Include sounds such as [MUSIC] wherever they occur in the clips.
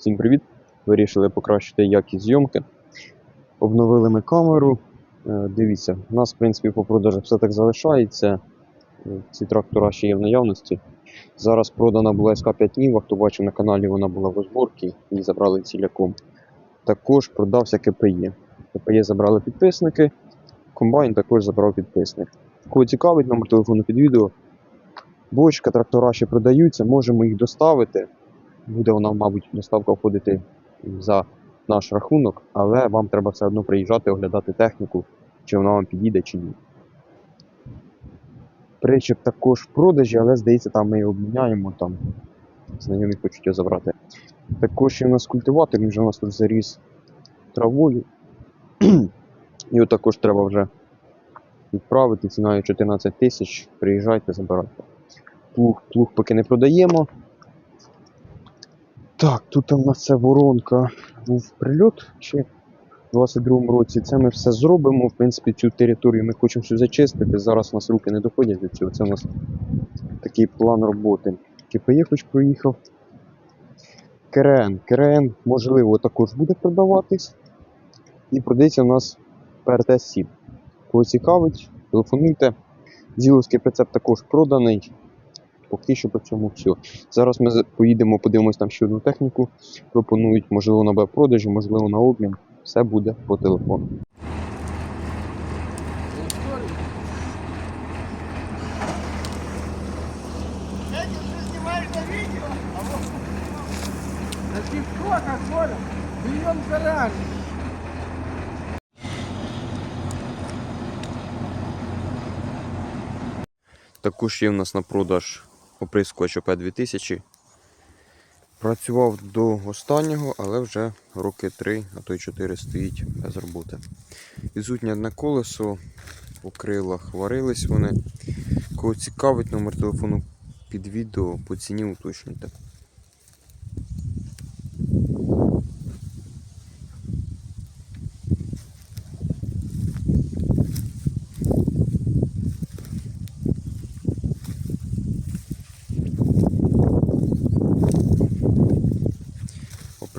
Всім привіт! Вирішили покращити якість зйомки. Обновили ми камеру. Е, Дивіться, у нас, в принципі, по продажах все так залишається. Е, Ці трактора ще є в наявності. Зараз продана була СК5 Ніва, хто бачив на каналі, вона була в розборці, її забрали ціляком. Також продався КПЄ. КПЄ забрали підписники, комбайн також забрав підписник. Кого цікавить, номер телефону під відео. Бочка, трактора ще продаються, можемо їх доставити. Буде вона, мабуть, доставка входити за наш рахунок, але вам треба все одно приїжджати, оглядати техніку, чи вона вам підійде, чи ні. Причеп також в продажі, але здається, там ми його обміняємо, там знайомі хочуть його забрати. Також є у нас культиватор, він вже у нас тут заріс травою. [CLEARS THROAT] Його також треба вже відправити ціною 14 тисяч. Приїжджайте, забирайте. Плуг, плуг поки не продаємо. Так, тут у нас це воронка був прильот ще в 22-му році. Це ми все зробимо. В принципі, цю територію ми хочемо всю зачистити. Зараз у нас руки не доходять до цього. Це у нас такий план роботи. КПЄ хоч проїхав. КРН. КРН, можливо, також буде продаватись. І продається у нас ПРТ 7 Кого цікавить, телефонуйте. Діловський прицеп також проданий. Поки що по цьому все. Зараз ми поїдемо, подивимось там ще одну техніку. Пропонують, можливо, на продажі, можливо, на обмін. Все буде по телефону. Також є в нас на продаж оприскувач ОП 2000. Працював до останнього, але вже роки 3, а то й 4 стоїть без роботи. Відсутнє одне колесо, по крилах варились вони. Кого цікавить, номер телефону під відео, по ціні уточнюйте.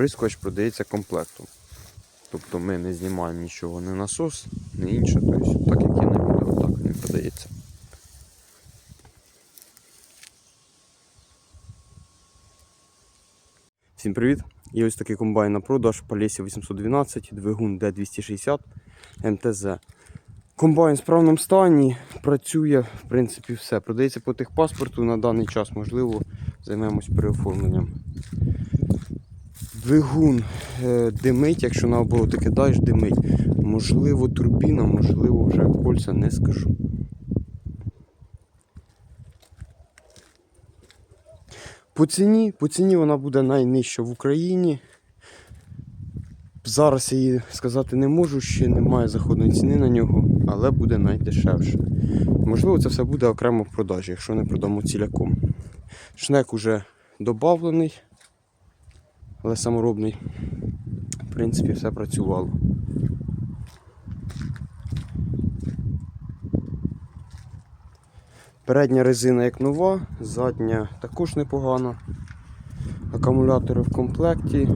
Оприскувач продається комплектом. Тобто ми не знімаємо нічого, не насос, не інше. Тобто, так як є на відео, так він продається. Всім привіт! Є ось такий комбайн на продаж Полісі 812, двигун D260 МТЗ. Комбайн в справному стані, працює, в принципі, все. Продається по техпаспорту на даний час, можливо, займемось переоформленням. Двигун е, димить, якщо на обороти кидаєш, димить. Можливо, турбіна, можливо, вже кольця не скажу. По ціні, по ціні вона буде найнижча в Україні. Зараз її сказати не можу, ще немає заходної ціни на нього, але буде найдешевше. Можливо, це все буде окремо в продажі, якщо не продамо ціляком. Шнек уже додавлений але саморобний. В принципі, все працювало. Передня резина як нова, задня також непогана. Акумулятори в комплекті.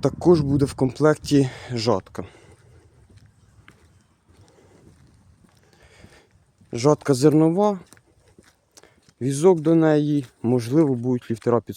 Також буде в комплекті жатка. Жатка зернова, Візок до неї, можливо, будуть ліфтера під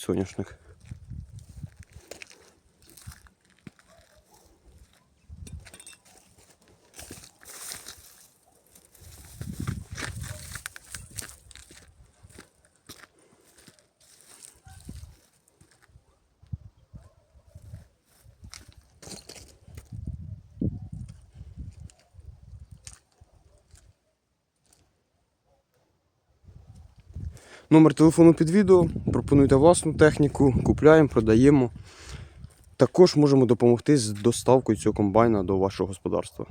Номер телефону під відео. Пропонуйте власну техніку, купляємо, продаємо. Також можемо допомогти з доставкою цього комбайна до вашого господарства.